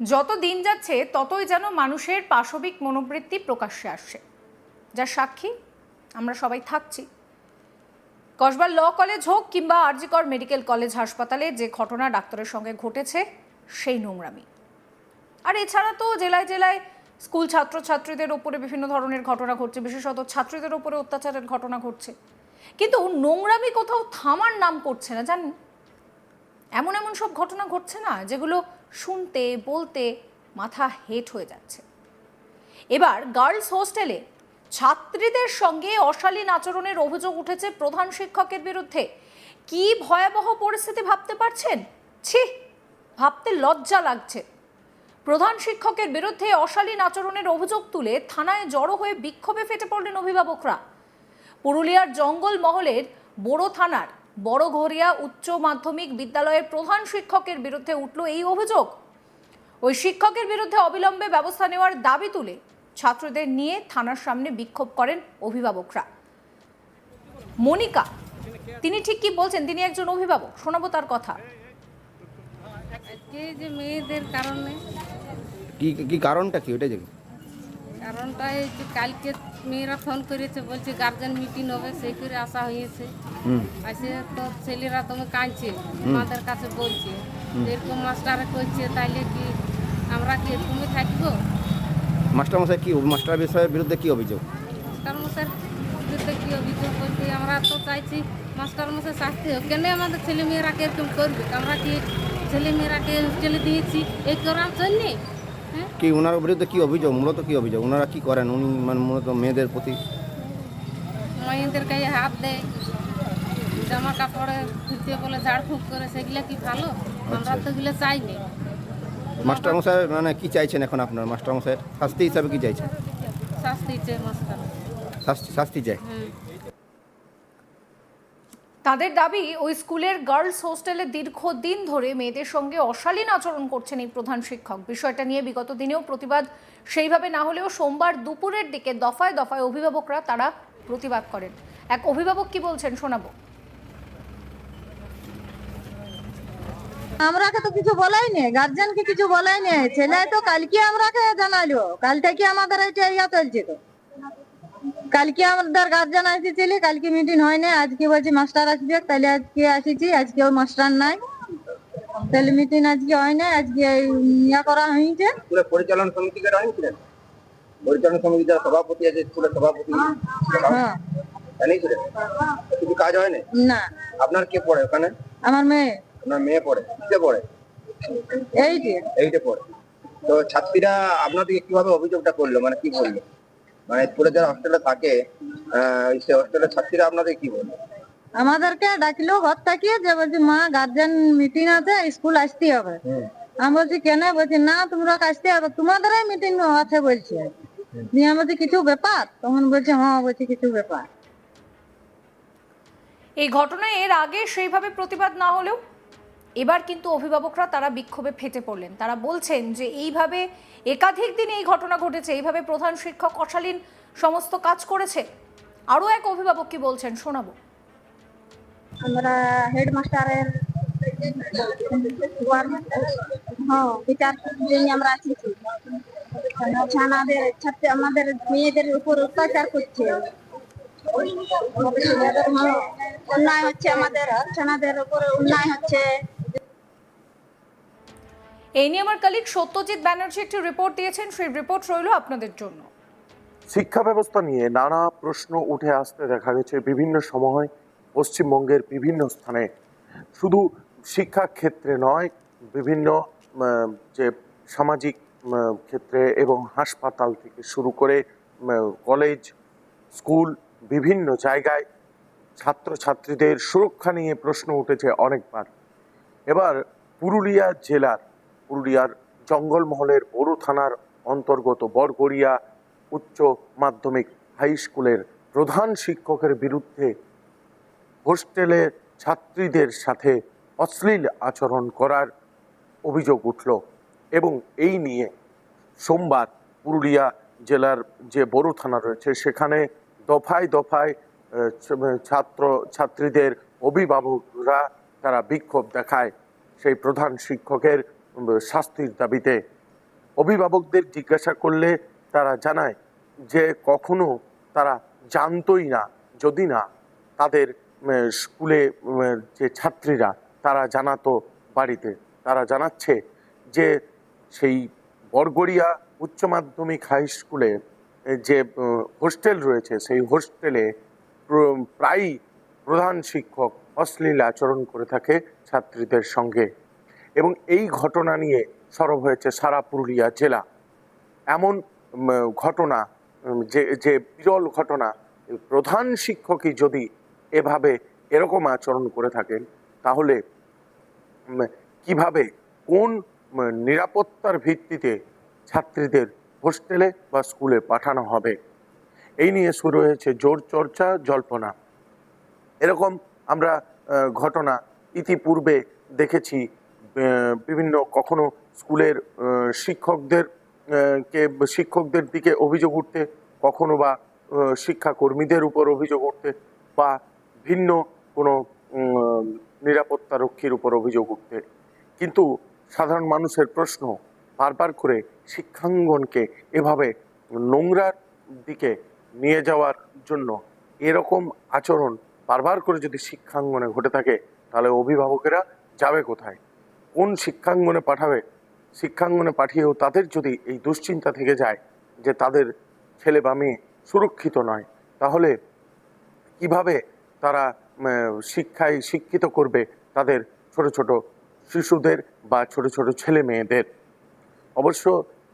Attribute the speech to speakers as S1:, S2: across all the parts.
S1: যত দিন যাচ্ছে, ততই যেন মানুষের পাশবিক মনোবৃত্তি প্রকাশ্যে আসছে। যার সাক্ষী, আমরা সবাই থাকছি। কসবার ল কলেজ হোক কিংবা আরজিকর মেডিকেল কলেজ হাসপাতালে যে ঘটনা ডাক্তারের সঙ্গে ঘটেছে, সেই নোংরামি। আর এছাড়া তো জেলায় জেলায় স্কুল ছাত্রছাত্রীদের ওপরে বিভিন্ন ধরনের ঘটনা ঘটছে, বিশেষত ছাত্রীদের ওপরে অত্যাচারের ঘটনা ঘটছে। কিন্তু নোংরামি কোথাও থামার নাম করছে না, জানেন? এমন এমন সব ঘটনা ঘটছে না, যেগুলো শুনতে, বলতে মাথা হেট হয়ে যাচ্ছে। এবার গার্লস হোস্টেলে ছাত্রীদের সঙ্গে অশালীন আচরণের অভিযোগ উঠেছে প্রধান শিক্ষকের বিরুদ্ধে। কি ভয়াবহ পরিস্থিতি ভাবতে পারছেন? ছি, ভাবতে লজ্জা লাগছে। প্রধান শিক্ষকের বিরুদ্ধে অশালীন আচরণের অভিযোগ তুলে থানায় জড়ো হয়ে বিক্ষোভে ফেটে পড়লেন অভিভাবকরা। পুরুলিয়ার জঙ্গল মহলের বড় থানার বড় ঘরিয়া উচ্চ মাধ্যমিক বিদ্যালয়ের প্রধান শিক্ষকের বিরুদ্ধে উঠল এই অভিযোগ। ওই শিক্ষকের বিরুদ্ধে অবিলম্বে ব্যবস্থা নেওয়ার দাবি তুলে ছাত্রদের নিয়ে থানার সামনে বিক্ষোভ করেন অভিভাবকরা। মনিকা তিনি ঠিক কি বলছেন? তিনি একজন অভিভাবক শোনাবো তার কথা।
S2: আজকে যে মেয়েদের কারণে
S3: কি কি কারণটা কি? ওটা
S2: কারণটা এই যে কালকে মেয়েরা ফোন করেছে বলছে গার্জেন মিটিং হবে সেই করে আসা হয়েছে। আসে তো ছেলেরা তোমার কাঁদছে আমাদের কাছে বলছে। এরকম মাস্টারে করছে তাইলে কি আমরা কি তুমি থাকব?
S3: মাস্টারমশাই কি মাস্টার বিষয়ের বিরুদ্ধে কি অভিযোগ?
S2: মাস্টার মশাই বিরুদ্ধে কি অভিযোগ বলছে আমরা তো চাইছি মাস্টার মশাই শাস্তি হোক। কেন আমাদের ছেলে মেয়েরাকে এরকম করবে? আমরা কি ছেলে মেয়েরাকে হোস্টেলে দিয়েছি? এই করার জন্যে?
S3: কি ওনার বিরুদ্ধে কি অভিযোগ মূলত কি অভিযোগ? ওনারা কি করেন? উনি মানে মূলত মেয়েদের প্রতি?
S2: মায়েদের গায়ে হাত দেয় জামা কাপড়ে ঘুরতে বলে ঝাড়ফুঁক করে সেগুলো কি ভালো? আমরা তো এগুলো চাইনি।
S3: মাস্টারমশাই মানে কি চাইছেন এখন আপনার? মাস্টারমশাইয়ের শাস্তি হিসাবে কি চাইছেন?
S2: শাস্তি চাই মাস্টার।
S3: শাস্তি চাই?
S1: তাদের দাবি, ওই স্কুলের গার্লস হোস্টেলে দীর্ঘদিন ধরে মেয়েদের সঙ্গে অশালীন আচরণ করছেন এই প্রধান শিক্ষক। বিষয়টা নিয়ে বিগত দিনেও প্রতিবাদ, সেইভাবে না হলেও সোমবার দুপুরের দিকে দফায় দফায় অভিভাবকরা তারা প্রতিবাদ করেন। এক অভিভাবক কি বলছেন, শোনাবো।
S4: আমরাকে তো কিছু বলাই নেই গার্জেনকে কিছু বলাই নেই। ছেলে তো কালকে আমরাকে জানালো কাল থেকে আমাদের এটা ইয়া চলছে তো? কালকে আমাদের গার্জেন এসেছিল কালকে মিটিং হয় না আজকে বলছি মাস্টার আসবে তাহলে আজকে আসিছি আজকে ওই মাস্টার নাই। তাহলে মিটিং আজকে হয় না আজকে ইয়া করা হয়েছে।
S5: স্কুলের পরিচালন সমিতিকে জানিয়েছিলেন পরিচালন সমিতি যারা সভাপতি আছে স্কুলের সভাপতি
S4: হ্যাঁ।
S5: জানিয়েছিলেন কিছু কাজ হয়নি?
S4: না।
S5: আপনার কে পড়ে ওখানে?
S4: আমার মেয়ে।
S5: আপনার মেয়ে পড়ে। কিসে পড়ে?
S4: এই যে
S5: এইটে পড়ে। তো ছাত্রীরা আপনাদেরকে কীভাবে অভিযোগটা করল? মানে কি বলল? মানে স্কুলে যারা হস্টেলে থাকে আহ, সে হস্টেলের ছাত্রীরা আপনাদের কি বলল
S4: আমাদেরকে ডাকলো ঘর থেকে যে বলছি মা গার্জেন মিটিং আছে স্কুল আসতে হবে। আমি বলছি কেন? বলছি না তোমরা আসতে হবে। তোমাদেরই মিটিং আছে বলছে। আমি বলছি কিছু ব্যাপার? তখন বলছে হ্যাঁ বলছি কিছু ব্যাপার।
S1: এই ঘটনায় এর আগে সেইভাবে প্রতিবাদ না হলেও এবার কিন্তু অভিভাবকরা তারা বিক্ষোভে ফেটে পড়লেন। তারা বলছেন যে এইভাবে একাধিক দিন এই ঘটনা ঘটেছে এইভাবে প্রধান শিক্ষক অশালীন সমস্ত কাজ করেছে। আরও এক অভিভাবক কি বলছেন শোনাবো।
S4: আমরা হেডমাস্টারের হ্যাঁ বিচার আমরা ছানাদের ছাত্র আমাদের মেয়েদের উপর অত্যাচার করছে। হ্যাঁ, অন্যায় হচ্ছে আমাদের ছানাদের উপর অন্যায় হচ্ছে।
S1: এই নিয়ে আমার কালিক সত্যজিৎ ব্যানার্জি একটি রিপোর্ট দিয়েছেন। সেই রিপোর্ট রইল আপনাদের জন্য।
S6: শিক্ষা ব্যবস্থা নিয়ে নানা প্রশ্ন উঠে আসতে দেখা গেছে বিভিন্ন সময় পশ্চিমবঙ্গের বিভিন্ন স্থানে। শুধু শিক্ষা ক্ষেত্রে নয়, বিভিন্ন যে সামাজিক ক্ষেত্রে এবং হাসপাতাল থেকে শুরু করে কলেজ স্কুল বিভিন্ন জায়গায় ছাত্রছাত্রীদের সুরক্ষা নিয়ে প্রশ্ন উঠেছে অনেকবার। এবার পুরুলিয়া জেলার পুরুলিয়ার জঙ্গলমহলের বড় থানার অন্তর্গত বরগড়িয়া উচ্চ মাধ্যমিক হাই স্কুলের প্রধান শিক্ষকের বিরুদ্ধে হোস্টেলের ছাত্রীদের সাথে অশ্লীল আচরণ করার অভিযোগ উঠল এবং এই নিয়ে সোমবার পুরুলিয়া জেলার যে বড় থানা রয়েছে, সেখানে দফায় দফায় ছাত্র, ছাত্রীদের অভিভাবকরা তারা বিক্ষোভ দেখায়। সেই প্রধান শিক্ষকের শাস্তির দাবিতে অভিভাবকদের জিজ্ঞাসা করলে তারা জানায় যে কখনো তারা জানতোই না, যদি না তাদের স্কুলে যে ছাত্রীরা তারা জানাতো বাড়িতে। তারা জানাচ্ছে যে সেই বরগড়িয়া উচ্চ মাধ্যমিক হাই স্কুলে যে হোস্টেল রয়েছে, সেই হোস্টেলে প্র- প্রায়ই প্রধান শিক্ষক অশ্লীল আচরণ করে থাকে ছাত্রীদের সঙ্গে। এবং এই ঘটনা নিয়ে সরব হয়েছে সারা পুরুলিয়া জেলা। এমন ঘটনা যে যে বিরল ঘটনা, প্রধান শিক্ষকই যদি এভাবে এরকম আচরণ করে থাকেন, তাহলে কীভাবে, কোন নিরাপত্তার ভিত্তিতে ছাত্রীদের হোস্টেলে বা স্কুলে পাঠানো হবে? এই নিয়ে শুরু হয়েছে জোর চর্চা, জল্পনা। এরকম আমরা ঘটনা ইতিপূর্বে দেখেছি বিভিন্ন কখনো স্কুলের শিক্ষকদের কে শিক্ষকদের দিকে অভিযোগ উঠতে, কখনো বা শিক্ষাকর্মীদের উপর অভিযোগ উঠতে বা ভিন্ন কোনো নিরাপত্তারক্ষীর উপর অভিযোগ উঠতে। কিন্তু সাধারণ মানুষের প্রশ্ন বারবার করে শিক্ষাঙ্গনকে এভাবে নোংরার দিকে নিয়ে যাওয়ার জন্য এরকম আচরণ বারবার করে যদি শিক্ষাঙ্গনে ঘটে থাকে, তাহলে অভিভাবকেরা যাবে কোথায়? কোন শিক্ষাঙ্গনে পাঠাবে, শিক্ষাঙ্গনে পাঠিয়েও তাদের যদি এই দুশ্চিন্তা থেকে যায় যে তাদের ছেলে বা মেয়ে সুরক্ষিত নয়, তাহলে কীভাবে তারা শিক্ষায় শিক্ষিত করবে তাদের ছোট ছোট শিশুদের বা ছোট ছোট ছেলে মেয়েদের? অবশ্য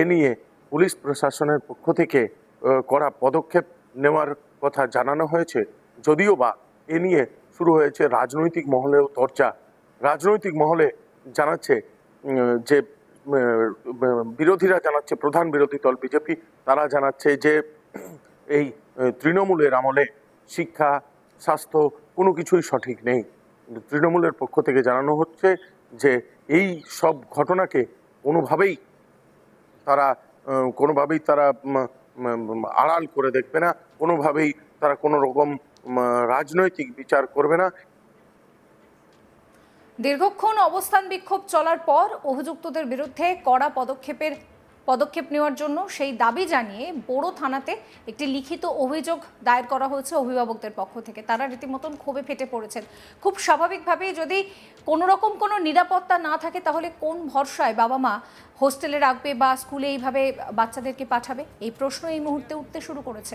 S6: এ নিয়ে পুলিশ প্রশাসনের পক্ষ থেকে কড়া পদক্ষেপ নেওয়ার কথা জানানো হয়েছে। যদিও বা এ নিয়ে শুরু হয়েছে রাজনৈতিক মহলেও চর্চা। রাজনৈতিক মহলে জানাচ্ছে যে বিরোধীরা জানাচ্ছে, প্রধান বিরোধী দল বিজেপি, তারা জানাচ্ছে যে, এই তৃণমূলের আমলে শিক্ষা, স্বাস্থ্য কোনো কিছুই সঠিক নেই। তৃণমূলের পক্ষ থেকে জানানো হচ্ছে যে, এই সব ঘটনাকে কোনোভাবেই তারা কোনোভাবেই তারা আড়াল করে দেখবে না, কোনোভাবেই তারা কোনো রকম রাজনৈতিক বিচার করবে না।
S1: দীর্ঘক্ষণ অবস্থান বিক্ষোভ চলার পর অভিযুক্তদের বিরুদ্ধে কড়া পদক্ষেপের পদক্ষেপ নেওয়ার জন্য সেই দাবি জানিয়ে বড় থানাতে একটি লিখিত অভিযোগ দায়ের করা হয়েছে অভিভাবকদের পক্ষ থেকে। তারা রীতিমতন ক্ষোভে ফেটে পড়েছেন। খুব স্বাভাবিকভাবেই যদি কোনো রকম কোনো নিরাপত্তা না থাকে, তাহলে কোন ভরসায় বাবা মা হোস্টেলে রাখবে বা স্কুলে এইভাবে বাচ্চাদেরকে পাঠাবে? এই প্রশ্ন এই মুহূর্তে উঠতে শুরু করেছে।